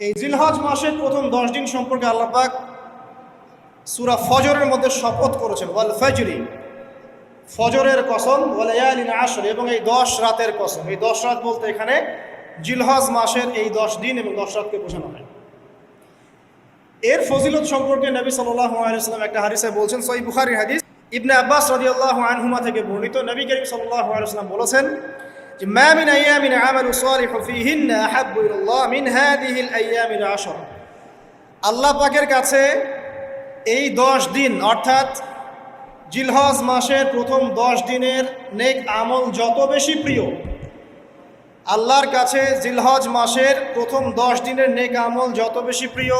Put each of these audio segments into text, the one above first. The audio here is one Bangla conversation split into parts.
এই জিলহজ মাসের প্রথম দশ দিন সম্পর্কে আল্লাপাক সুরা ফজরের মধ্যে শপথ করেছেন, ওয়াল ফজরি, ফজরের কসম ওয়ালায়ালিন আসর, এবং এই দশ রাতের কসম। এই দশ রাত বলতে এখানে জিলহজ মাসের এই দশ দিন এবং দশ রাতকে বোঝানো হয়। এর ফজিলত সম্পর্কে নবী সাল্লাম একটা হারিসে বলছেন সই বুখারির হাদিস। ইবনে আব্বাস রাদিয়াল্লাহু আনহুমা থেকে বর্ণিত, নবী করিম সাল্লাল্লাহু আলাইহি ওয়াসাল্লাম বলেছেন যে, মা মিন আমালু সালিহু ফীহিন্না আহাব্বু ইলাল্লাহ মিন হাদিহিল আইয়ামিল আশর। আল্লাহ পাকের কাছে এই দশ দিন, অর্থাৎ জিলহজ মাসের প্রথম দশ দিনের নেক আমল যত বেশি প্রিয়, আল্লাহর কাছে জিলহজ মাসের প্রথম দশ দিনের নেক আমল যত বেশি প্রিয়,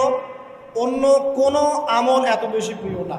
অন্য কোনো আমল এত বেশি প্রিয় না।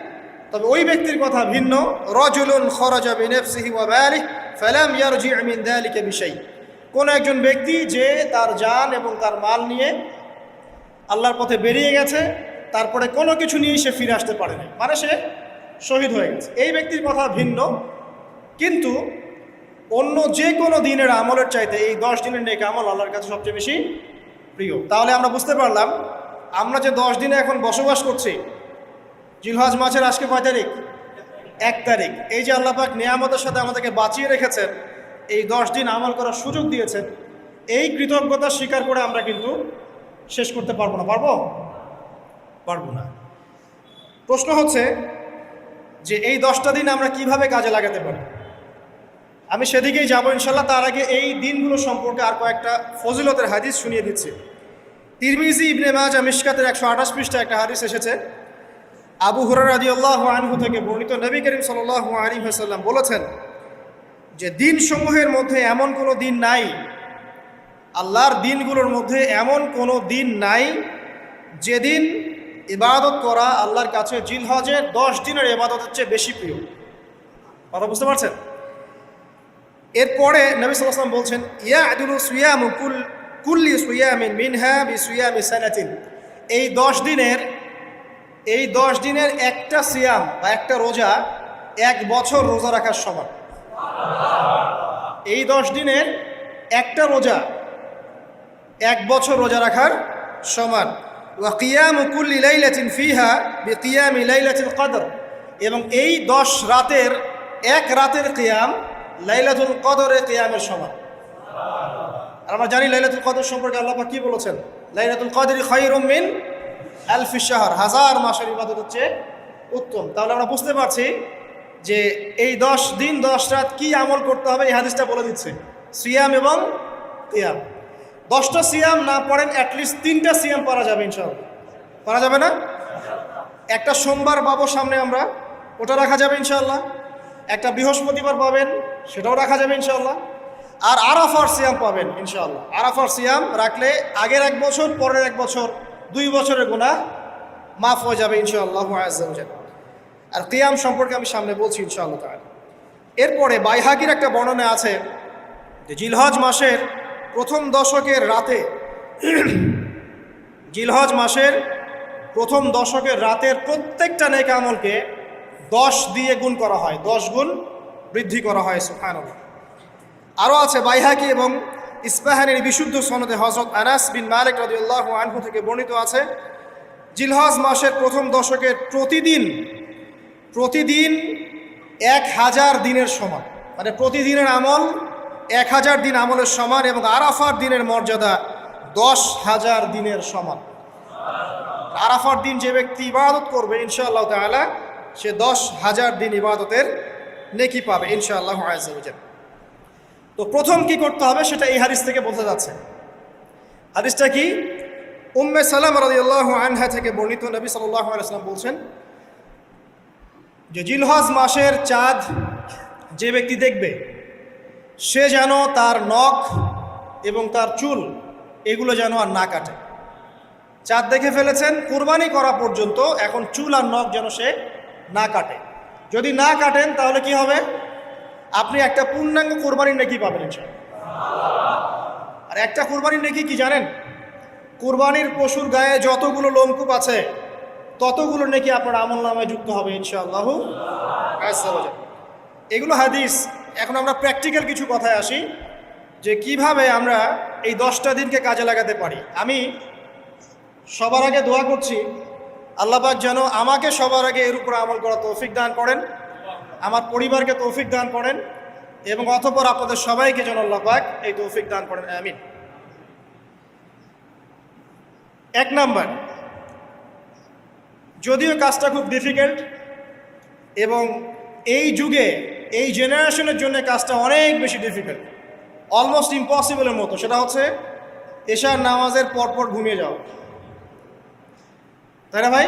তবে ওই ব্যক্তির কথা ভিন্ন। রজুলুন খরাজা বিনফসিহি ফালাম মিন বিশাই। কোন একজন ব্যক্তি যে তার জান এবং তার মাল নিয়ে আল্লাহর পথে বেরিয়ে গেছে, তারপরে কোনো কিছু নিয়ে সে ফিরে আসতে পারে না মানে সে শহীদ হয়ে গেছে। এই ব্যক্তির কথা ভিন্ন। কিন্তু অন্য যে কোনো দিনের আমলের চাইতে এই দশ দিনের নেক আমল আল্লাহর কাছে সবচেয়ে বেশি প্রিয়। তাহলে আমরা বুঝতে পারলাম, আমরা যে দশ দিনে এখন বসবাস করছি জিলহজ মাসের আজকে কয় তারিখ? এক তারিখ। এই যে আল্লাপাক নিয়ামতের সাথে আমাদেরকে বাঁচিয়ে রেখেছেন, এই দশ দিন আমল করার সুযোগ দিয়েছেন, এই কৃতজ্ঞতা স্বীকার করে আমরা কিন্তু শেষ করতে পারব না। পারব? পারব না। প্রশ্ন হচ্ছে যে এই দশটা দিন আমরা কীভাবে কাজে লাগাতে পারি? আমি সেদিকেই যাব ইনশাল্লাহ তার আগে এই দিনগুলো সম্পর্কে আর কয়েকটা ফজিলতের হাদিস শুনিয়ে দিচ্ছি। তিরমিজি ইবনে মাজ মিশকাতের একশো আঠাশ পৃষ্ঠা একটা হাদিস এসেছে আবু হুরার আদি আল্লাহ আনহু থেকে বর্ণিত নবী করিম সাল আলী হাসাল্লাম বলেছেন যে দিনসমূহের মধ্যে এমন কোনো দিন নাই, আল্লাহর দিনগুলোর মধ্যে এমন কোনো দিন নাই যেদিন ইবাদত করা আল্লাহর কাছে জিলহজের দশ দিনের ইবাদতের চেয়ে বেশি প্রিয়। কথা বুঝতে পারছেন? এরপরে নবী সাল্লাম বলছেন ইয়া আদুল সুয়াম কুল, কুল্লি সুয়ামিন মিনহা বি সুয়ামি সানাতিন। এই দশ দিনের এই দশ দিনের একটা সিয়াম বা একটা রোজা এক বছর রোজা রাখার সমান। এই দশ দিনের একটা রোজা এক বছর রোজা রাখার সমান। ফিহা কদর। এবং এই দশ রাতের এক রাতের কিয়াম লাইলাতুল কদরে কিয়ামের সমান। আর আমরা জানি লাইলাতুল কদর সম্পর্কে আল্লাহ কি বলেছেন? লাইলাতুল কদরি খৈরুম মিন আলফি শাহর হাজার মাসের ইবাদত হচ্ছে উত্তম। তাহলে আমরা বুঝতে পারছি যে এই দশ দিন, দশ রাত কি আমল করতে হবে, এই হাদিসটা বলে দিচ্ছে। সিয়াম এবং তিয়াম দশটা সিয়াম না পড়েন অ্যাটলিস্ট তিনটা সিয়াম পড়া যাবে ইনশাল্লাহ পড়া যাবে না? একটা সোমবার পাবো সামনে আমরা, ওটা রাখা যাবে ইনশাল্লাহ একটা বৃহস্পতিবার পাবেন, সেটাও রাখা যাবে ইনশাল্লাহ আর আরাফার সিয়াম পাবেন ইনশাল্লাহ আরাফার সিয়াম রাখলে আগের এক বছর, পরের এক বছর দুই বছরের গোনা মাফ হয়ে যাবে ইনশাআল্লাহ আর কিয়াম সম্পর্কে আমি সামনে বলছি ইনশাআল্লাহ তাহলে এরপরে বাইহাগির একটা বর্ণনা আছে যে জিলহজ মাসের প্রথম দশকের রাতে, জিলহজ মাসের প্রথম দশকের রাতের প্রত্যেকটা নেক আমলকে দশ দিয়ে গুণ করা হয়, দশ গুণ বৃদ্ধি করা হয় সুফান আরও আছে বাইহাকি এবং ইস্পাহানের বিশুদ্ধ সনদে হজরত আনাস বিন মালিক রদিউল্লাহ আনহু থেকে বর্ণিত আছে, জিলহজ মাসের প্রথম দশকের প্রতিদিন প্রতিদিন এক হাজার দিনের সমান। মানে প্রতিদিনের আমল এক হাজার দিন আমলের সমান এবং আরাফার দিনের মর্যাদা দশ হাজার দিনের সমান। আরাফার দিন যে ব্যক্তি ইবাদত করবে, ইনশাআল্লাহ তালা সে দশ হাজার দিন ইবাদতের নেকি পাবে, ইনশাআল্লাহ আজাল তো প্রথম কি করতে হবে সেটা এই হাদিস থেকে বোঝা যাচ্ছে। হাদিসটা কি? উম্মে সালাম রাদিয়াল্লাহ আনহা থেকে বর্ণিত নবী সাল্লাম বলছেন, যে জিলহজ মাসের চাঁদ যে ব্যক্তি দেখবে, সে যেন তার নখ এবং তার চুল এগুলো যেন আর না কাটে। চাঁদ দেখে ফেলেছেন, কুরবানি করা পর্যন্ত এখন চুল আর নখ যেন সে না কাটে। যদি না কাটেন তাহলে কি হবে? আপনি একটা পূর্ণাঙ্গ কোরবানির নাকি পাবেন। আর একটা কোরবানির নাকি কি জানেন? কোরবানির পশুর গায়ে যতগুলো লোমকূপ আছে, ততগুলো নাকি আপনার আমল নামায় যুক্ত হবে ইনশাআল্লাহ। এগুলো হাদিস। এখন আমরা প্র্যাকটিক্যাল কিছু কথায় আসি, যে কীভাবে আমরা এই দশটা দিনকে কাজে লাগাতে পারি। আমি সবার আগে দোয়া করছি আল্লাপাক যেন আমাকে সবার আগে এর উপর আমল করা তৌফিক দান করেন। আমার পরিবারকে তৌফিক দান করেন এবং অতপর আপনাদের সবাইকে যেন আল্লাপাক এই তৌফিক দান করেন, আমিন। এক নাম্বার, যদিও কাজটা খুব ডিফিকাল্ট এবং এই যুগে, এই জেনারেশনের জন্য কাজটা অনেক বেশি ডিফিকাল্ট অলমোস্ট ইম্পসিবলের মতো। সেটা হচ্ছে এশার নামাজের পরপর ঘুমিয়ে যাওয়া। তাই না ভাই?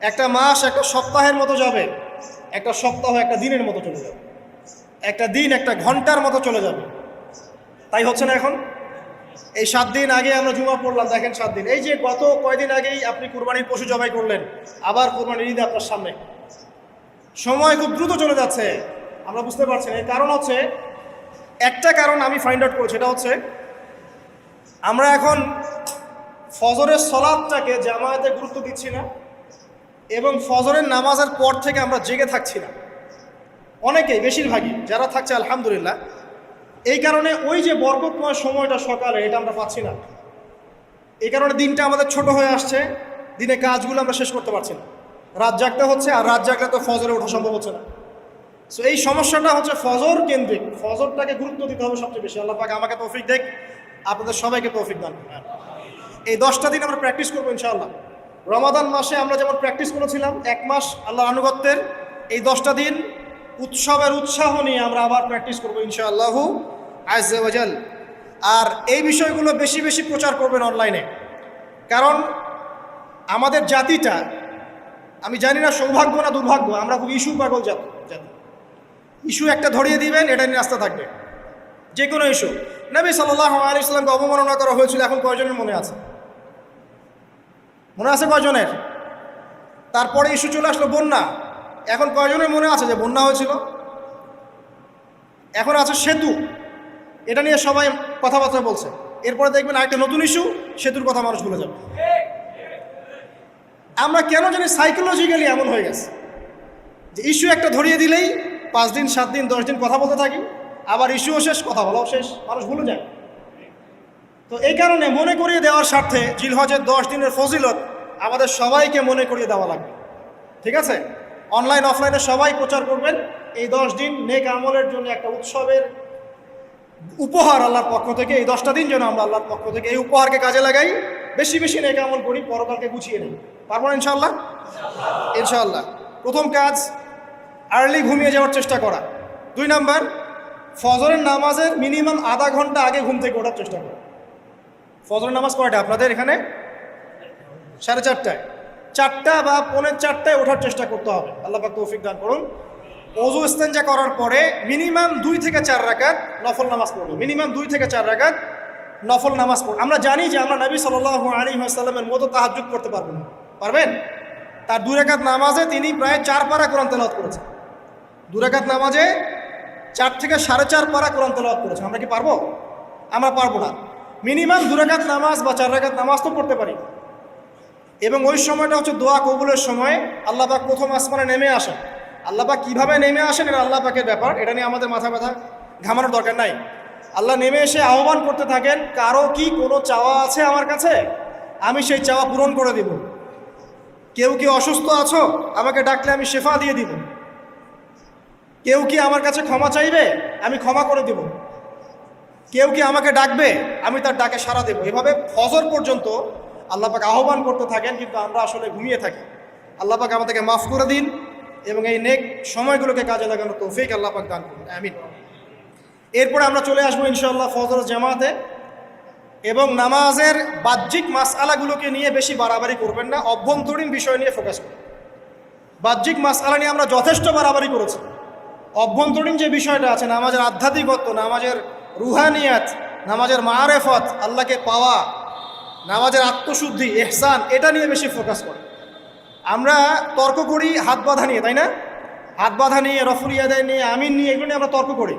একটা মাস, একটা সপ্তাহের মতো যাবে। একটা সপ্তাহ, একটা দিনের মতো চলে যাবে। একটা দিন, একটা ঘণ্টার মতো চলে যাবে। তাই হচ্ছে না এখন? এই সাত দিন আগে আমরা জুমা পড়লাম, দেখেন সাত দিন। এই যে গত কয়দিন আগেই আপনি কুরবানির পশু জবাই করলেন, আবার কুরবানির ঈদ আপনার সামনে। সময় খুব দ্রুত চলে যাচ্ছে, আমরা বুঝতে পারছি না। কারণ হচ্ছে, একটা কারণ আমি ফাইন্ড আউট করেছি সেটা হচ্ছে, আমরা এখন ফজরের সলাদটাকে জামায়াতে গুরুত্ব দিচ্ছি না। এবং ফজরের নামাজের পর থেকে আমরা জেগে থাকছি না। অনেকেই, বেশিরভাগই যারা থাকছে, আলহামদুলিল্লাহ, এই কারণে ওই যে বরকতময় সময়টা সকালে, এটা আমরা পাচ্ছি না। এই কারণে দিনটা আমাদের ছোট হয়ে আসছে, দিনে কাজগুলো আমরা শেষ করতে পারছি না। রাত জাগতে হচ্ছে, আর রাত জাগলে তো ফজরে ওঠা সম্ভব হচ্ছে না। সো এই সমস্যাটা হচ্ছে ফজর কেন্দ্রিক। ফজরটাকে গুরুত্ব দিতে হবে সবচেয়ে বেশি। আল্লাহ পাক আমাকে তৌফিক দেখ, আপনাদের সবাইকে তৌফিক দান। এই দশটা দিন আমরা প্র্যাকটিস করব ইনশাআল্লাহ। রমাদান মাসে আমরা যেমন প্র্যাকটিস করেছিলাম, এক মাস আল্লাহর আনুগত্যের এই দশটা দিন উৎসবের উৎসাহ নিয়ে আমরা আবার প্র্যাকটিস করব ইনশাআল্লাহু আজাল আর এই বিষয়গুলো বেশি বেশি প্রচার করবেন অনলাইনে কারণ আমাদের জাতিটা, আমি জানি না সৌভাগ্য না দুর্ভাগ্য, আমরা খুব ইস্যু পাগল জাতি ইস্যু একটা ধরিয়ে দিবেন, এটা নিয়ে রাস্তা থাকবে। যে কোনো ইস্যু। নবী সাল্লাহ আলী ইসলামকে অবমাননা করা হয়েছিল এখন কয়জনের মনে আছে? মনে আছে কয়জনের? তারপরে ইস্যু চলে আসলো বন্যা। এখন কয়জনের মনে আছে যে বন্যা হয়েছিল? এখন আছে সেতু। এটা নিয়ে সবাই কথাবার্তা বলছে। এরপরে দেখবেন আরেকটা নতুন ইস্যু, সেতুর কথা মানুষ ভুলে যাবে। আমরা কেন জানি সাইকোলজিক্যালি এমন হয়ে গেছে যে ইস্যু একটা ধরিয়ে দিলেই পাঁচ দিন, সাত দিন, দশ দিন কথা বলতে থাকি, আবার ইস্যুও শেষ, কথা বলাও শেষ, মানুষ ভুলে যায়। তো এই কারণে মনে করিয়ে দেওয়ার স্বার্থে জিলহজের দশ দিনের ফজিলত আমাদের সবাইকে মনে করিয়ে দেওয়া লাগবে। ঠিক আছে? অনলাইন অফলাইনে সবাই প্রচার করবেন। এই দশ দিন নেক আমলের জন্য একটা উৎসবের উপহার আল্লাহর পক্ষ থেকে এই দশটা দিন যেন আমরা আল্লাহর পক্ষ থেকে এই উপহারকে কাজে লাগাই। বেশি বেশি নেক আমল করি পরকালকে গুছিয়ে নেই। পারব না ইনশাল্লাহ ইনশাল্লাহ প্রথম কাজ আর্লি ঘুমিয়ে যাওয়ার চেষ্টা করা। দুই নাম্বার ফজরের নামাজের মিনিমাম আধা ঘণ্টা আগে ঘুম থেকে ওঠার চেষ্টা করা। ফজরের নামাজ কয়টা আপনাদের এখানে? সাড়ে চারটায়। চারটা বা পৌনের চারটায় ওঠার চেষ্টা করতে হবে। আল্লাহ তৌফিক দান করুন। অজু ইস্তেঞ্জা করার পরে মিনিমাম দুই থেকে চার রাকাত নফল নামাজ পড়ব। মিনিমাম দুই থেকে চার রাকাত নফল নামাজ পড়ব। আমরা জানি যে আমরা নবী সাল্লাহ আলী আসাল্লামের মতো তাহাজুদ করতে পারব না। পারবেন? তার দু রেখাত নামাজে তিনি প্রায় চার পারা কোরআন তেলাওয়াত করেছেন। দু রেখাত নামাজে চার থেকে সাড়ে চার পারা কোরআন তেলাওয়াত করেছেন। আমরা কি পারব? আমরা পারব না। মিনিমাম দু রেখাত নামাজ বা চার রেখাত নামাজ তো পড়তে পারি। এবং ওই সময়টা হচ্ছে দোয়া কবুলের সময় আল্লাহ পাক প্রথম আসমানে নেমে আসেন। আল্লাহ পাক কীভাবে নেমে আসেন এটা আল্লাহ পাকের ব্যাপার, এটা নিয়ে আমাদের মাথা ব্যথা ঘামানোর দরকার নাই। আল্লাহ নেমে এসে আহ্বান করতে থাকেন, কারও কি কোনো চাওয়া আছে আমার কাছে? আমি সেই চাওয়া পূরণ করে দিব। কেউ কি অসুস্থ আছো? আমাকে ডাকলে আমি শেফা দিয়ে দিব। কেউ কি আমার কাছে ক্ষমা চাইবে? আমি ক্ষমা করে দিব। কেউ কি আমাকে ডাকবে? আমি তার ডাকে সাড়া দেবো। এভাবে ফজর পর্যন্ত আল্লাহ পাক আহ্বান করতে থাকেন, কিন্তু আমরা আসলে ঘুমিয়ে থাকি। আল্লাহ পাক আমাদেরকে মাফ করে দিন এবং এই নেক সময়গুলোকে কাজে লাগানো তৌফিক আল্লাহ পাক দান করুন। আমিন। এরপরে আমরা চলে আসব ইনশাআল্লাহ ফজর জামাতে এবং নামাজের বাহ্যিক মাসআলাগুলোকে নিয়ে বেশি বাড়াবাড়ি করবেন না, অভ্যন্তরীণ বিষয় নিয়ে ফোকাস করবেন বাহ্যিক মাসআলা নিয়ে আমরা যথেষ্ট বাড়াবাড়ি করেছি। অভ্যন্তরীণ যে বিষয়টা আছে, নামাজের আধ্যাত্মিকত্ব, নামাজের রুহানিয়াত, নামাজের মারেফত, আল্লাহকে পাওয়া, নামাজের আত্মশুদ্ধি, এহসান, এটা নিয়ে বেশি ফোকাস করে। আমরা তর্ক করি হাত বাঁধা নিয়ে, তাই না? হাত বাঁধা নিয়ে রফুরিয়াদায় নিয়ে, আমিন নিয়ে, এগুলো নিয়ে আমরা তর্ক করি।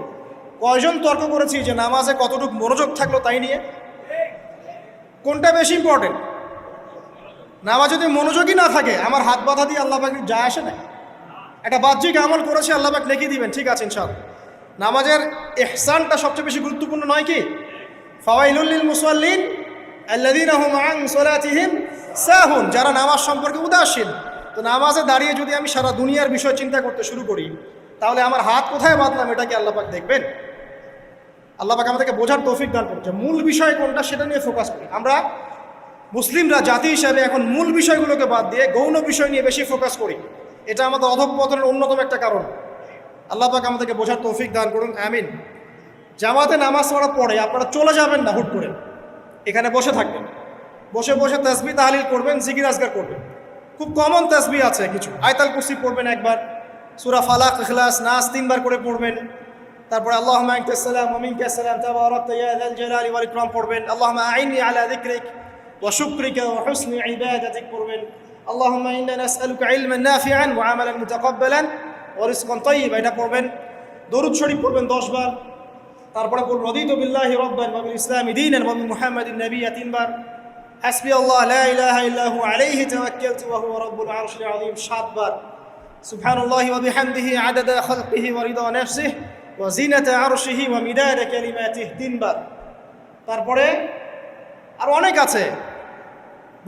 কয়জন তর্ক করেছি যে নামাজে কতটুকু মনোযোগ থাকল তাই নিয়ে? কোনটা বেশি ইম্পর্টেন্ট নামাজ যদি মনোযোগই না থাকে, আমার হাত বাঁধা দিয়ে আল্লাহ পাক যায় আসে না। একটা বাহ্যিক আমল করেছে, আল্লাহ পাক লিখে দিবেন, ঠিক আছে, ইনশাআল্লাহ। নামাজের এহসানটা সবচেয়ে বেশি গুরুত্বপূর্ণ নয় কি? ফাওয়াইলুল মুসাল্লিন আল্লাযীনা হুম আন সালাতিহিম সাহুন, যারা নামাজ সম্পর্কে উদাসীন। তো নামাজে দাঁড়িয়ে যদি আমি সারা দুনিয়ার বিষয় চিন্তা করতে শুরু করি, তাহলে আমার হাত কোথায় বাঁধলাম এটা কি আল্লাহ দেখবেন? আল্লাহ পাক আমাদেরকে বোঝার তৌফিক দান করছে মূল বিষয় কোনটা সেটা নিয়ে ফোকাস করি। আমরা মুসলিমরা, জাতি হিসাবে এখন মূল বিষয়গুলোকে বাদ দিয়ে গৌণ বিষয় নিয়ে বেশি ফোকাস করি। এটা আমাদের অধঃপতনের অন্যতম একটা কারণ। আল্লাহ পাক আমাদেরকে বোঝার তৌফিক দান করুন, আমিন। জামাতে নামাজ পড়ার পরে আপনারা চলে যাবেন না হুট করে। এখানে বসে থাকবেন। বসে বসে তসবি তাহলিল করবেন, জিকির আজগার করবেন। খুব কমন তসবি আছে কিছু। আয়তাল কুসি পড়বেন একবার, সুরা ফালাক, ইখলাস নাস তিনবার করে পড়বেন। তারপরে আল্লাহ মাইকাসালাম যাল জালালি ওয়াল ইকরাম পড়বেন। আল্লাহুম্মা আইনি আলা যিকরিক ওয়া শুকরিকা ওয়া হুসনি ইবাদাতিক পড়বেন। আল্লাহুম্মা ইন্না নাসআলুকা ইলমান নাফিআন ওয়া আমালান ওয়া রিজকান এটা পড়বেন, দরুদ শরীফ পড়বেন 10 বার। তারপরে বলব, রদিতু বিল্লাহি রাব্বান ওয়া বিল ইসলামি দীনান ওয়া মুহাম্মাদিন নাবিয়্যা তিনবার হাসবি আল্লাহ, লা ইলাহা ইল্লা হু আলাইহি তাওয়াক্কালতু ওয়া হুয়া রাব্বুল আরশিল আযীম সাতবার সুবহানাল্লাহি ওয়া বিহামদিহি, আদাদা খালকিহি ওয়া রিদা নাফসিহি, ওয়া জিনাতা আরশিহি ওয়া মিদাদা কালিমাতিহি তিনবার তারপরে আর অনেক আছে।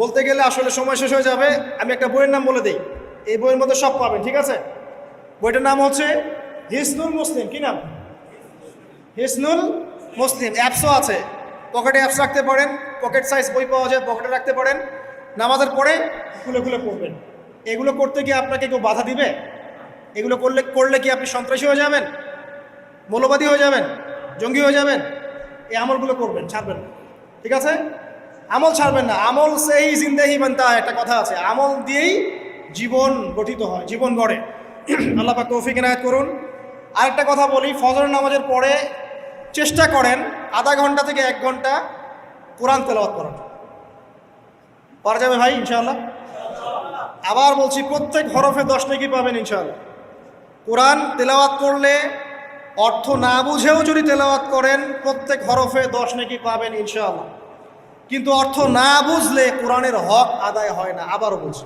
বলতে গেলে আসলে সময় শেষ হয়ে যাবে। আমি একটা বইয়ের নাম বলে দিই। এই বইয়ের মধ্যে সব পাবেন, ঠিক আছে? বইটার নাম হচ্ছে হিসনুল মুসলিম। কি নাম? হিসনুল মুসলিম। অ্যাপসও আছে। পকেটে অ্যাপস রাখতে পারেন, পকেট সাইজ বই পাওয়া যায়, পকেটে রাখতে পারেন। নামাজের পরে খুলে খুলে পড়বেন। এগুলো করতে গিয়ে আপনাকে কেউ বাধা দিবে? এগুলো করলে করলে কি আপনি সন্ত্রাসী হয়ে যাবেন? মৌলবাদী হয়ে যাবেন? জঙ্গি হয়ে যাবেন? এই আমলগুলো করবেন, ছাড়বেন না। ঠিক আছে? আমল ছাড়বেন না। আমল সেই জিন্দেহি বানতা একটা কথা আছে। আমল দিয়েই জীবন গঠিত হয়, জীবন গড়ে। আল্লাহ পাক তৌফিক এনায়ত করুন। আরেকটা কথা বলি, ফজর নামাজের পরে চেষ্টা করেন আধা ঘণ্টা থেকে এক ঘণ্টা কোরআন তেলাওয়াত করার। পারা যাবে ভাই, ইনশাআল্লাহ? আবার বলছি, প্রত্যেক হরফে দশ নাকি পাবেন, ইনশাআল্লাহ। কোরআন তেলাওয়াত করলে অর্থ না বুঝেও যদি তেলাওয়াত করেন, প্রত্যেক হরফে দশ নাকি পাবেন, ইনশাআল্লাহ। কিন্তু অর্থ না বুঝলে কোরআনের হক আদায় হয় না, আবারও বলছি।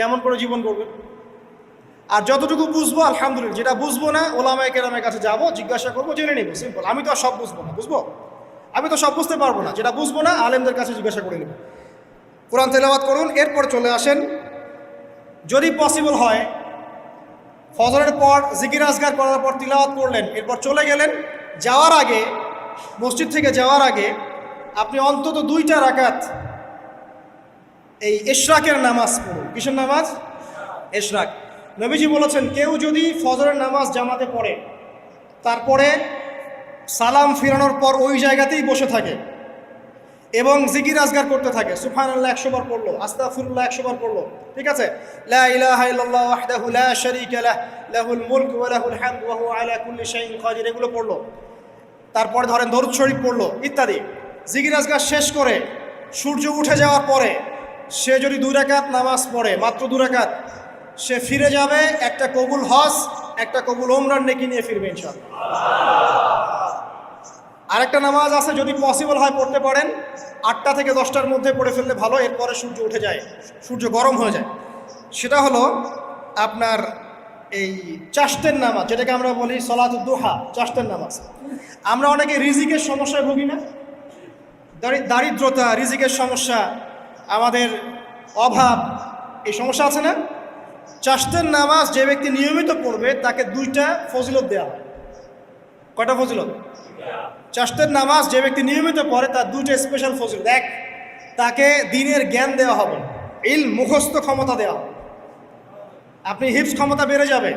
কেমন করে জীবন করবেন আর যতটুকু বুঝব, আলহামদুলিল্লাহ। যেটা বুঝব না, ওলামায় কেরামের কাছে যাব, জিজ্ঞাসা করব, জেনে নিবো। সিম্পল আমি তো আর সব বুঝব না, বুঝব? আমি তো সব বুঝতে পারব না। যেটা বুঝব না, আলেমদের কাছে জিজ্ঞাসা করে নেব। কোরআন তেলাওয়াত করুন, এরপর চলে আসেন। যদি পসিবল হয়, ফজরের পর জিকির আজগার করার পর তিলাওয়াত করলেন, এরপর চলে গেলেন। যাওয়ার আগে, মসজিদ থেকে যাওয়ার আগে, আপনি অন্তত দুইটা রাকাত এই এশরাকের নামাজ পড়ুন। কিসের নামাজ? এশরাক। নবীজি বলেছেন, কেউ যদি ফজরের নামাজ জামাতে পড়ে, তারপরে সালাম ফিরানোর পর ওই জায়গাতেই বসে থাকে এবং জিকির আজগার করতে থাকে। সুফান আল্লাহ একশো বার পড়ল। আস্তাফুল্লাহ একশো বার পড়ল ঠিক আছে এগুলো পড়ল। তারপরে ধরেন দরুদ শরীফ পড়ল, ইত্যাদি। জিকির আজগার শেষ করে সূর্য উঠে যাওয়ার পরে সে যদি দুই রাকাত নামাজ পড়ে, মাত্র দু রাকাত, সে ফিরে যাবে, একটা কবুল হজ, একটা কবুল ওমরান নেকি নিয়ে ফিরবে ইনশাআল্লাহ। আরেকটা নামাজ আছে, যদি পসিবল হয় পড়তে পারেন, আটটা থেকে দশটার মধ্যে পড়ে ফেললে ভালো, এরপরে সূর্য উঠে যায়, সূর্য গরম হয়ে যায়। সেটা হলো আপনার এই চাষতের নামাজ, যেটাকে আমরা বলি সলাত দোহা চাষতের নামাজ। আমরা অনেকে রিজিকের সমস্যায় ভুগি না। দারিদ্রতা, রিজিকের সমস্যা আমাদের অভাব, এই সমস্যা আছে না? চাষতের নামাজ যে ব্যক্তি নিয়মিত পড়বে, তাকে দুইটা ফজিলত দেওয়া হয়। কয়টা ফজিলত? চাষতের নামাজ যে ব্যক্তি নিয়মিত পড়ে, তার দুইটা স্পেশাল ফজিলত। এক, তাকে দিনের জ্ঞান দেওয়া হবে। ইল মুখস্থ ক্ষমতা দেওয়া হবে। আপনি হিপস ক্ষমতা বেড়ে যাবে।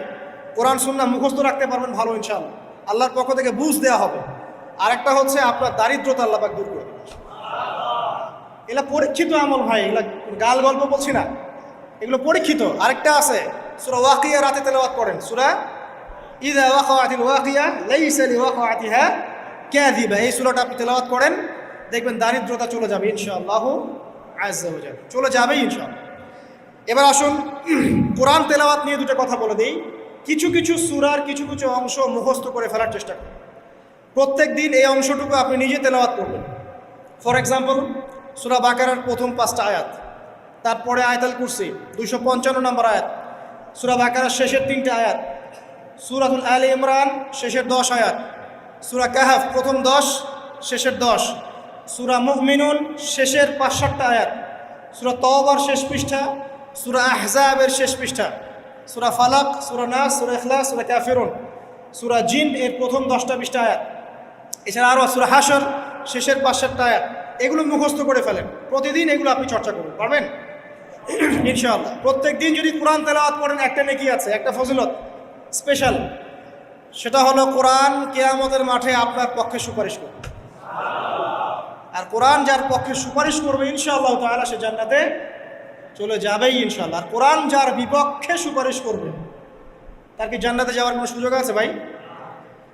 কোরআন সুন্না মুখস্থ রাখতে পারবেন ভালো, ইনশাআল্লাহ। আল্লাহর পক্ষ থেকে বুঝ দেওয়া হবে। আরেকটা হচ্ছে আপনার দারিদ্রতা আল্লাপাক দূর করে। এগুলা পরীক্ষিত আমল ভাই, এগুলা গাল গল্প বলছি না। এগুলো পরীক্ষিত। আরেকটা আছে, সুরা ওয়াকিয়া রাতে তেলাওয়াত করেন সুরা ইদা ওয়াকাতিল ওয়াকিয়া লাইসা লিওয়াকাতিহা কাযিবা। এই সূরাটা আপনি তেলাওয়াত করেন, দেখবেন দারিদ্রতা চলে যাবে ইনশাআল্লাহ আজ্জা ওয়া জাল। চলে যাবে ইনশাআল্লাহ। এবার আসুন, কোরআন তেলাওয়াত নিয়ে দুটো কথা বলে দিই। কিছু কিছু সূরার কিছু কিছু অংশ মুখস্থ করে ফেলার চেষ্টা করুন। প্রত্যেক দিন এই অংশটুকু আপনি নিজে তেলাওয়াত করবেন। ফর এক্সাম্পল সুরা বাকারার প্রথম পাঁচটা আয়াত। তারপরে আয়তাল কুরসি, দুইশো পঞ্চান্ন নম্বর আয়াত। সুরা বাকারার শেষের তিনটে আয়াত। সুরাতুল আলী ইমরান, শেষের দশ আয়াত। সুরা কাহাফ, প্রথম দশ, শেষের দশ। সুরা মুহমিনুন শেষের পাঁচ সাতটা আয়াত। সুরা তওবার শেষ পৃষ্ঠা, সুরা আহজাবের শেষ পৃষ্ঠা। সুরা ফালাক, সুরা নাস, সুরা ইখলাস, সুরা কাফিরুন। সুরা জিন, এর প্রথম দশটা পৃষ্ঠা আয়াত। এছাড়া আরও সুরা হাসর শেষের পাঁচ সাতটা আয়াত। এগুলো মুখস্থ করে ফেলেন। প্রতিদিন এগুলো আপনি চর্চা করুন, পারবেন? ইনশাআল্লাহ। প্রত্যেক দিন যদি কোরআন তেলাওয়াত করেন, একটা নেকি আছে, একটা ফজিলত স্পেশাল। সেটা হলো কোরআন কেয়ামতের মাঠে আপনার পক্ষে সুপারিশ করবে আর কোরআন যার পক্ষে সুপারিশ করবে, ইনশাআল্লাহ তাআলা সে জান্নাতে চলে যাবেই, ইনশাআল্লাহ। আর কোরআন যার বিপক্ষে সুপারিশ করবে, তার কি জান্নাতে যাওয়ার কোনো সুযোগ আছে ভাই?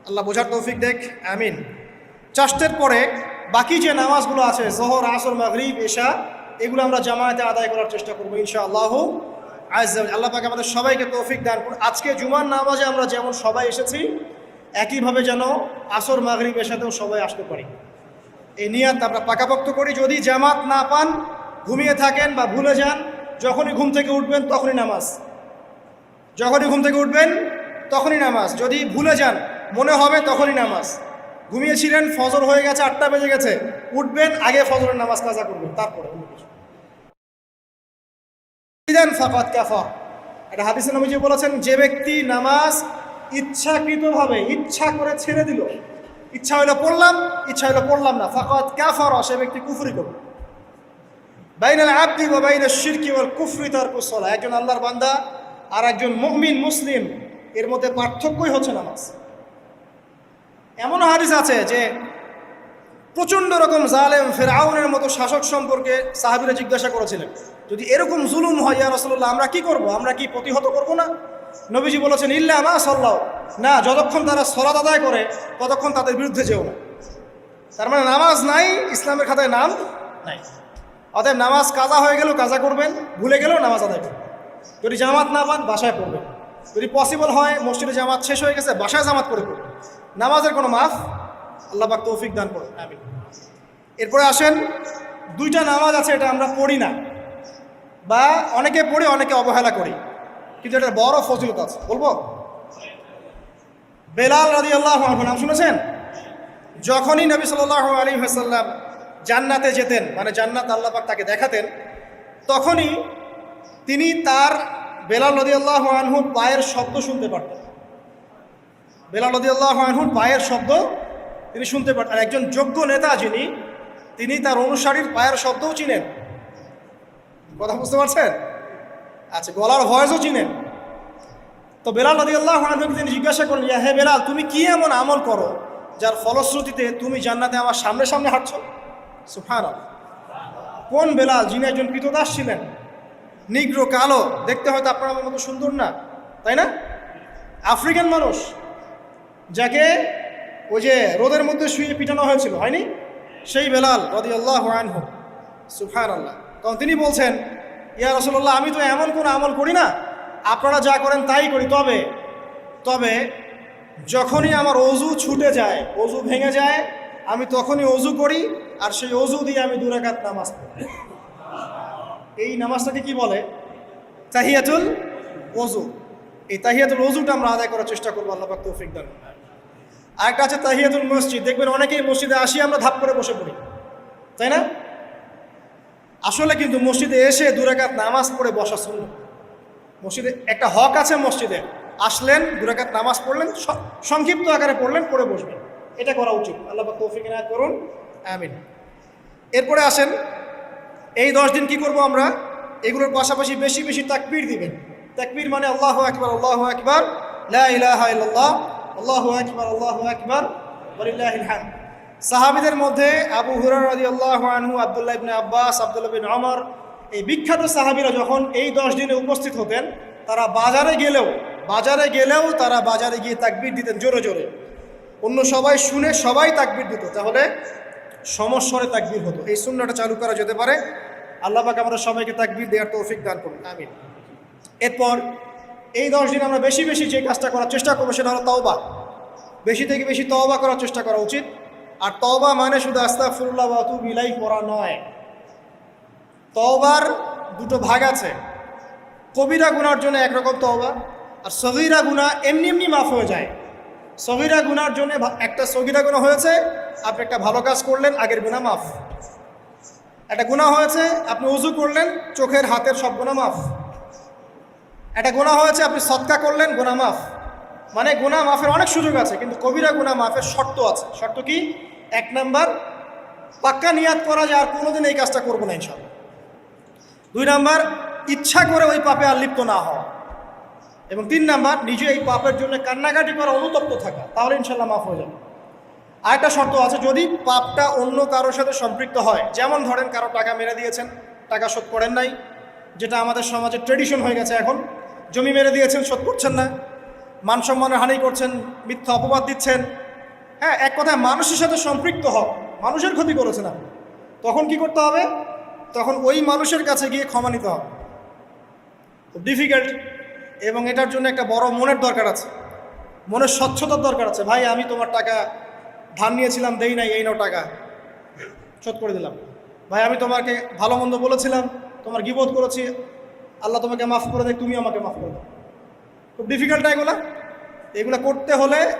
আল্লাহ বোঝার তৌফিক দেখ, আমিন। চাষতের পরে বাকি যে নামাজগুলো আছে, জহর, আসর, মাগরিব, এশা, এগুলো আমরা জামায়াতে আদায় করার চেষ্টা করব ইনশা আল্লাহ আল্লাহ পাকে আমাদের সবাইকে তৌফিক দান করুন আজকে জুমার নামাজে আমরা যেমন সবাই এসেছি, একইভাবে যেন আসর, মাগরিব, এশাতেও সবাই আসতে পারি। এই নিয়াত আমরা পাকাপোক্ত করি। যদি জামাত না পান, ঘুমিয়ে থাকেন বা ভুলে যান, যখনই ঘুম থেকে উঠবেন তখনই নামাজ। যখনই ঘুম থেকে উঠবেন তখনই নামাজ। যদি ভুলে যান, মনে হবে তখনই নামাজ। ঘুমিয়েছিলেন, ফজর হয়ে গেছে, আটটা বেজে গেছে। উঠবেন, আগে ফজরের নামাজ কাজা করবেন, তারপরে এটা হাদিসে নবীজি বলেছেন, যে ব্যক্তি নামাজ ইচ্ছাকৃতভাবে, ইচ্ছা করে ছেড়ে দিল, ইচ্ছা হইল পড়লাম, ইচ্ছা হইল পড়লাম না। ফাকাত কাফার সে ব্যক্তি কুফরি করবে। বাইনাল আব্দি ওয়া বাইনাশ শিরকি ওয়াল কুফরি তারকুস সালাহ একজন আল্লাহর বান্দা আর একজন মুমিন, মুসলিম, এর মধ্যে পার্থক্যই হচ্ছে নামাজ। এমন হাদিস আছে যে প্রচণ্ড রকম জালেম ফেরাউনের মতো শাসক সম্পর্কে সাহাবিরা জিজ্ঞাসা করেছিলেন, যদি এরকম জুলুম হয়, ইয়া রসল্লাহ আমরা কি করব? আমরা কি প্রতিহত করব না? নবীজি বলেছেন, ইল্লা মা সাল্লাহ না, যতক্ষণ তারা সলাত আদায় করে, ততক্ষণ তাদের বিরুদ্ধে যেও না। তার মানে নামাজ নাই, ইসলামের খাতায় নাম নাই। অতএব নামাজ কাজা হয়ে গেলেও কাজা করবেন, ভুলে গেলেও নামাজ আদায় করবেন। যদি জামাত না পান, বাসায় পড়বেন। যদি পসিবল হয়, মসজিদে জামাত শেষ হয়ে গেছে, বাসায় জামাত করে পড়বেন। নামাজের কোনো মাফ আল্লাহ পাক তৌফিক দান করুন। আমি এরপরে আসেন দুইটা নামাজ আছে এটা আমরা পড়ি না। বা অনেকে পড়ি অনেকে অবহেলা করি। কিন্তু এটা বড় ফজিলত আছে। বলব? বেলাল রাজি আল্লাহ নাম শুনেছেন? যখনই নবী সাল্লাহ আলী হাসাল্লাম জান্নাতে যেতেন মানে জান্নাত আল্লাহ পাক তাকে দেখাতেন তখনই তিনি তার বেলাল নদী আল্লাহ আনহুর পায়ের শব্দ শুনতে পারতেন। বেলাল আনহুর পায়ের শব্দ তিনি শুনতে পারতেন আর একজন যোগ্য নেতা যিনি, তিনি তার অনুসারীর পায়ের শব্দও চিনেন। কথা বুঝতে পারছেন? আচ্ছা গলার ভয়েসও চিনেন। তো বেলাল নদী আল্লাহ আনহুকে তিনি জিজ্ঞাসা করলেন যে হে বেলাল, তুমি কি এমন আমল করো যার ফলশ্রুতিতে তুমি জান্নাতে আমার সামনে সামনে হাঁটছ? সুফান কোন বেলাল, যিনি একজন কৃতদাস ছিলেন? নিগ্র, কালো, দেখতে হয়তো আপনার মতো সুন্দর না, তাই না? আফ্রিকান মানুষ। যাকে ওই যে রোদের মধ্যে শুয়ে পিটানো হয়েছিল, হয়নি? সেই বেলাল রদি আল্লাহ আনহু। সুফান আল্লাহ তখন তিনি বলছেন, ইয়া রসল্লাহ আমি তো এমন কোনো আমল করি না। আপনারা যা করেন তাই করি। তবে তবে যখনই আমার অজু ছুটে যায়, অজু ভেঙে যায়, আমি তখনই অজু করি, আর সেই অজু দিয়ে আমি দুরাকাত নামাজ পড়ি। এই নামাজটাকে কি বলে? তাহিয়াতুল অজু। এই তাহিয়াতুল অজুটা আমরা আদায় করার চেষ্টা করব, আল্লাহ তৌফিক দান। আরেকটা আছে তাহিয়াতুল মসজিদ। দেখবেন অনেকেই মসজিদে আসি, আমরা ধাপ করে বসে পড়ি। তাই না? আসলে কিন্তু মসজিদে এসে দুরাকাত নামাজ পড়ে বসা শুনল মসজিদে একটা হক আছে মসজিদে। আসলেন দুরাকাত নামাজ পড়লেন সংক্ষিপ্ত আকারে পড়লেন, পড়ে বসবেন। এটা করা উচিত। আল্লাহ তৌফিক এনায়েত করুন। আমিন। এরপরে আসেন, এই দশ দিন কি করব আমরা? এগুলোর পাশাপাশি বেশি বেশি তাকবীর দিবেন। তাকবীর মানে আল্লাহ আকবার আল্লাহ আকবার, লা ইলাহা ইল্লাল্লাহ আল্লাহু আকবার আল্লাহু আকবার হামদ সাহাবীদের মধ্যে আবু হুরায়রা রাদিয়াল্লাহু আনহু, আব্দুল্লাহ আব্বাস, আব্দুল্লাহ বিন ওমর এই বিখ্যাত সাহাবীরা যখন এই দশ দিনে উপস্থিত হতেন, তারা বাজারে গেলেও বাজারে গেলেও তারা বাজারে গিয়ে তাকবীর দিতেন জোরে জোরে। অন্য সবাই শুনে সবাই তাকবীর দিত, তাহলে সমস্বরে তাকবীর হতো। এই শূন্যটা চালু করা যেতে পারে। আল্লাহ পাক আমরা সবাইকে তাকবির দেওয়ার তৌফিক দান করুন, আমিন। এরপর এই দশ দিন আমরা বেশি বেশি যে কাজটা করার চেষ্টা করব সেটা হলো তওবা। বেশি থেকে বেশি তওবা করার চেষ্টা করা উচিত। আর তওবা মানে শুধু আস্তা ওয়া আতুবু ইলাইহি পড়া নয়। তওবার দুটো ভাগ আছে। কবিরা গুনার জন্য একরকম তওবা আর সগিরা গুনাহ এমনি এমনি মাফ হয়ে যায়। সগিরা গুনার জন্য একটা সগিরা গুণা হয়েছে, আপনি একটা ভালো কাজ করলেন, আগের গুনাহ মাফ। একটা গুনাহ হয়েছে, আপনি উজু করলেন, চোখের, হাতের সব গুনাহ মাফ। একটা গোনা হয়েছে, আপনি সৎকা করলেন গোনা মাফ। মানে গোনা মাফের অনেক সুযোগ আছে, কিন্তু কবিরা গোনা মাফের শর্ত আছে। শর্ত কি? এক নাম্বার, পাক্কা নিয়াত করা যায় আর কোনোদিন এই কাজটা করব না ইনশাল্লাহ। দুই নাম্বার, ইচ্ছা করে ওই পাপে আর লিপ্ত না হওয়া। এবং তিন নাম্বার, নিজে এই পাপের জন্য কান্নাকাটি করা অনুতপ্ত থাকা, তাহলে ইনশাল্লাহ মাফ হয়ে যাবে। আরেকটা শর্ত আছে, যদি পাপটা অন্য কারোর সাথে সম্পৃক্ত হয়, যেমন ধরেন কারও টাকা মেরে দিয়েছেন, টাকা শোধ করেন নাই, যেটা আমাদের সমাজে ট্রেডিশন হয়ে গেছে এখন জমি মেরে দিয়েছেন, শোধ করছেন না। মান সম্মানের হানি করছেন, মিথ্যা অপবাদ দিচ্ছেন। হ্যাঁ এক কথায় মানুষের সাথে সম্পৃক্ত হও। মানুষের ক্ষতি করেছেন আপনি। তখন কি করতে হবে? তখন ওই মানুষের কাছে গিয়ে ক্ষমা নিতে হবে। খুব ডিফিকাল্ট এবং এটার জন্য একটা বড় মনের দরকার আছে। মনের স্বচ্ছতার দরকার আছে। ভাই, আমি তোমার টাকা, ধার নিয়েছিলাম, দেই নাই, এই নাও টাকা। শোধ করে দিলাম। ভাই, আমি তোমাকে ভালো মন্দ বলেছিলাম, তোমার গিবোধ করেছি আল্লাহ তোমাকে মাফ করে দেয় তুমি আমাকে মাফ করে দাও। খুব ডিফিকাল্ট এগুলা? এগুলো করতে হলে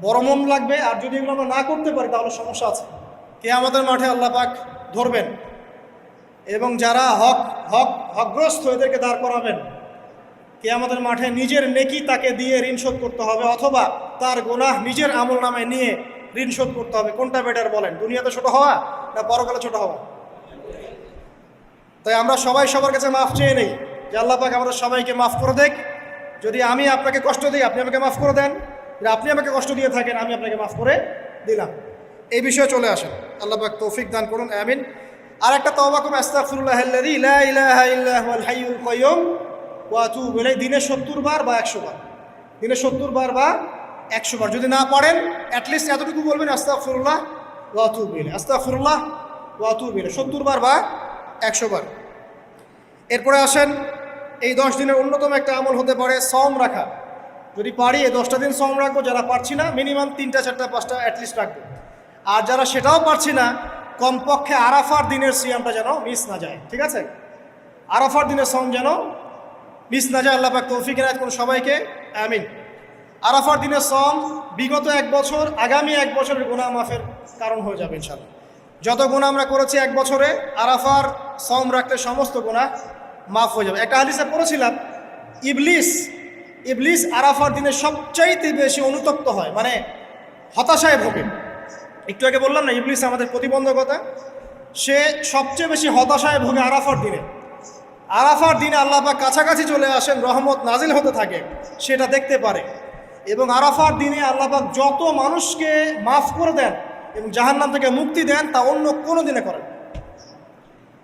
বড় মন লাগবে, আর যদি এগুলো আমরা না করতে পারি, তাহলে সমস্যা আছে। কে আমাদের মাঠে আল্লাহ পাক ধরবেন। এবং যারা হক হক, হকগ্রস্ত, এদেরকে দাঁড় করাবেন। কে আমাদের মাঠে নিজের নেকি তাকে দিয়ে ঋণ শোধ করতে হবে, অথবা তার গোনাহ নিজের আমল নামে নিয়ে ঋণ শোধ করতে হবে। কোনটা বেটার বলেন? দুনিয়াতে ছোট হওয়া না পরকালে ছোট হওয়া? তাই আমরা সবাই সবার কাছে মাফ চেয়ে নেই। যে আল্লাহ পাক আমাদের সবাইকে মাফ করে দেখ। যদি আমি আপনাকে কষ্ট দিই, আপনি আমাকে মাফ করে দেন। যদি আপনি আমাকে কষ্ট দিয়ে থাকেন, আমি আপনাকে মাফ করে দিলাম। এই বিষয়ে চলে আসেন। আল্লাহ পাক তৌফিক দান করুন। আমিন। আর একটা ওয়া আতুবু ইলাইহি। দিনে 70 বার বা 100 বার। দিনে 70 বার বা 100 বার। যদি না পারেন অ্যাটলিস্ট এতটুকু বলবেন, আস্তাগফিরুল্লাহ ওয়া আতুবু ইলাইহি। আস্তাগফিরুল্লাহ ওয়া আতুবু ইলাইহি। 70 বার বা 100 বার এরপরে আসেন, এই দশ দিনের অন্যতম একটা আমল হতে পারে সম রাখা। যদি পারি, এই দশটা দিন সম রাখব, যারা পারছি না মিনিমাম তিনটা, চারটা, পাঁচটা অ্যাটলিস্ট রাখব। আর যারা সেটাও পারছি না, কমপক্ষে আরাফার দিনের সিয়ামটা যেন মিস না যায়, ঠিক আছে? আরাফার দিনের সম যেন মিস না যায়, আল্লাহ পাক তৌফিক এনায়ত করুন সবাইকে, আমিন। আরাফার দিনের সম বিগত এক বছর, আগামী এক বছরের গুনাহ মাফের কারণ হয়ে যাবে ইনশাল্লাহ যত গুণা আমরা করেছি এক বছরে, আরাফার সম রাখতে সমস্ত গুণা মাফ হয়ে যাবে। একটা হাদিসে পড়েছিলাম, ইবলিস ইবলিস আরাফার দিনে সবচাইতে বেশি অনুতপ্ত হয় মানে হতাশায় ভোগে। একটু আগে বললাম না, ইবলিস আমাদের প্রতিবন্ধকতা, সে সবচেয়ে বেশি হতাশায় ভোগে আরাফার দিনে। আরাফার দিনে আল্লাহ পাক কাছাকাছি চলে আসেন, রহমত নাজিল হতে থাকে, সেটা দেখতে পারে। এবং আরাফার দিনে আল্লাহ পাক যত মানুষকে মাফ করে দেন এবং জাহান্নাম থেকে মুক্তি দেন তা অন্য কোনো দিনে করেন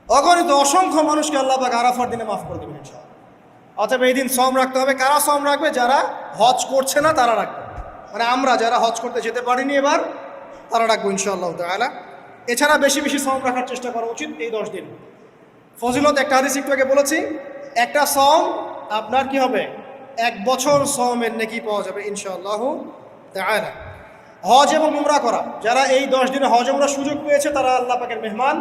অগণিত অসংখ্য মানুষকে আল্লাহ পাক আরাফার দিনে মাফ করে দেবেন অতএব এই দিন সম রাখতে হবে। কারা সম রাখবে? যারা হজ করছে না, তারা রাখবে। মানে আমরা যারা হজ করতে যেতে পারিনি এবার, তারা রাখব ইনশাআল্লাহ তাআলা। এছাড়া বেশি বেশি সম রাখার চেষ্টা করা উচিত এই দশ দিন। ফজিলত একটা হাদিস একটু আগে বলেছি, একটা সম আপনার কি হবে? এক বছর সমের নেকি পাওয়া যাবে ইনশাআল্লাহ তাআলা। হজ এবং উমরা করা। যারা এই দশ দিনে হজ উমরা সুযোগ পেয়েছে, তারা আল্লাহ পাকের মেহমান।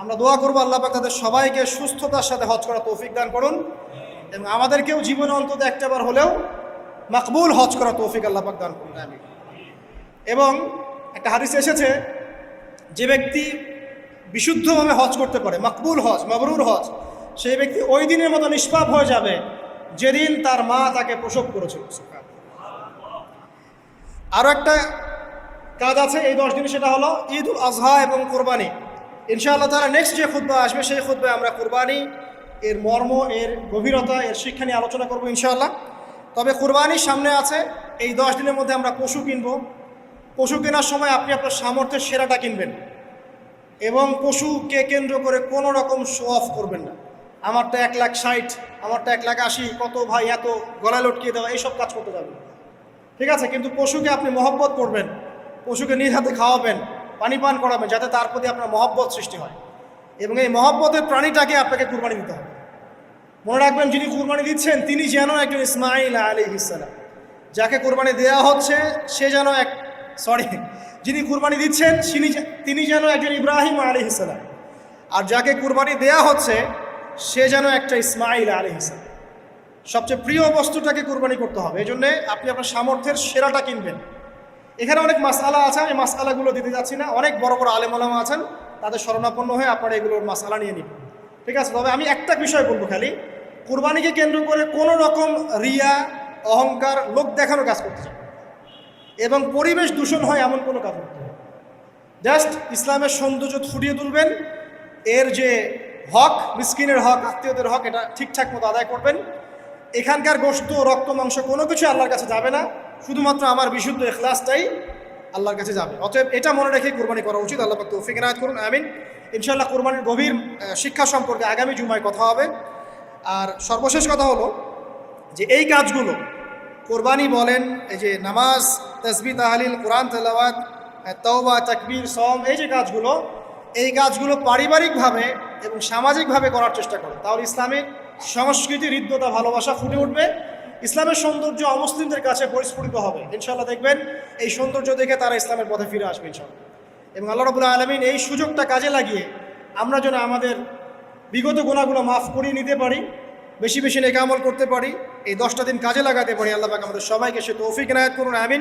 আমরা দোয়া করব আল্লাহ পাক তাদের সবাইকে সুস্থতার সাথে হজ করা তৌফিক দান করুন এবং আমাদেরকেও জীবনে অন্তত একটাবার হলেও মাকবুল হজ করা তৌফিক আল্লাহ পাক দান করুন। আমি এবং একটা হাদিস এসেছে, যে ব্যক্তি বিশুদ্ধভাবে হজ করতে পারে, মাকবুল হজ, মাবরুর হজ, সেই ব্যক্তি ওই দিনের মতো নিষ্পাপ হয়ে যাবে যেদিন তার মা তাকে প্রসব করেছিল। আরও একটা কাজ আছে, এই দশ দিনে সেটা হলো ঈদ উল আজহা এবং কোরবানি। ইনশাআল্লাহ তারা নেক্সট যে খুদ্া আসবে, সেই খুদ্ায় আমরা কোরবানি, এর মর্ম, এর গভীরতা, এর শিক্ষা নিয়ে আলোচনা করব ইনশাআল্লাহ। তবে কোরবানির সামনে আছে, এই দশ দিনের মধ্যে আমরা পশু কিনবো। পশু কেনার সময় আপনি আপনার সামর্থ্যের সেরাটা কিনবেন। এবং পশুকে কেন্দ্র করে কোনো রকম শো অফ করবেন না। আমারটা এক লাখ ষাট, আমারটা এক লাখ আশি, কত ভাই এত গলায় লটকিয়ে দেওয়া, এইসব কাজ করতে যাবেন। ঠিক আছে, কিন্তু পশুকে আপনি মহব্বত করবেন, পশুকে নিজ হাতে খাওয়াবেন, পানি পান করাবেন, যাতে তার প্রতি আপনার মহব্বত সৃষ্টি হয়। এবং এই মহব্বতের প্রাণীটাকে আপনাকে কুরবানি দিতে হবে। মনে রাখবেন, যিনি কুরবানি দিচ্ছেন, তিনি যেন একজন ইসমাইল আলী ইসালাম যাকে কুরবানি দেওয়া হচ্ছে, সে যেন এক, সরি, যিনি কুরবানি দিচ্ছেন তিনি তিনি যেন একজন ইব্রাহিম আলী ইসালাম আর যাকে কুরবানি দেয়া হচ্ছে, সে যেন একটা ইসমাইল আলী ইসালাম সবচেয়ে প্রিয় বস্তুটাকে কুরবানি করতে হবে। এই জন্যে আপনি আপনার সামর্থ্যের সেরাটা কিনবেন। এখানে অনেক মাসালা আছে, আমি মাসালাগুলো দিতে যাচ্ছি না। অনেক বড় বড় আলেমলামা আছেন, তাদের শরণাপন্ন হয়ে আপনারা এগুলোর মাসালা নিয়ে নিন। ঠিক আছে, তবে আমি একটা বিষয় বলব খালি। কুরবানিকে কেন্দ্র করে কোনো রকম রিয়া, অহংকার, লোক দেখানো কাজ করতে চান এবং পরিবেশ দূষণ হয় এমন কোনো কাজ করতে জাস্ট ইসলামের সৌন্দর্য ফুটিয়ে তুলবেন, এর যে হক, মিসকিনের হক, আত্মীয়দের হক, এটা ঠিকঠাক মতো আদায় করবেন। এখানকার গোস্ত রক্ত, মাংস কোনো কিছু আল্লাহর কাছে যাবে না। শুধুমাত্র আমার বিশুদ্ধ এখলাসটাই আল্লাহর কাছে যাবে। অতএব এটা মনে রেখে কোরবানি করা উচিত। আল্লাহ তৌফিক এনায়ত করুন, আমিন। ইনশাল্লাহ কোরবানির গভীর শিক্ষা সম্পর্কে আগামী জুমায় কথা হবে। আর সর্বশেষ কথা হলো যে এই কাজগুলো, কোরবানি বলেন, এই যে নামাজ, তসবি, তাহালিল, কোরআন, তেলাওয়াত তওবা, তাকবীর সম এই যে কাজগুলো, এই কাজগুলো পারিবারিকভাবে এবং সামাজিকভাবে করার চেষ্টা করে তাহলে ইসলামিক সংস্কৃতি, হৃদ্যতা, ভালোবাসা ফুটে উঠবে। ইসলামের সৌন্দর্য অমুসলিমদের কাছে পরিস্ফুটিত হবে। ইনশাল্লাহ দেখবেন, এই সৌন্দর্য দেখে তারা ইসলামের পথে ফিরে আসবে ইনশাল্লাহ এবং আল্লাহ রবুল্লা আলমিন এই সুযোগটা কাজে লাগিয়ে আমরা যেন আমাদের বিগত গুণাগুলো মাফ করিয়ে নিতে পারি, বেশি বেশি নেকামল করতে পারি, এই দশটা দিন কাজে লাগাতে পারি, আল্লাহ পাক আমাদের সবাইকে সে তৌফিক এনায়ত করুন, আমিন।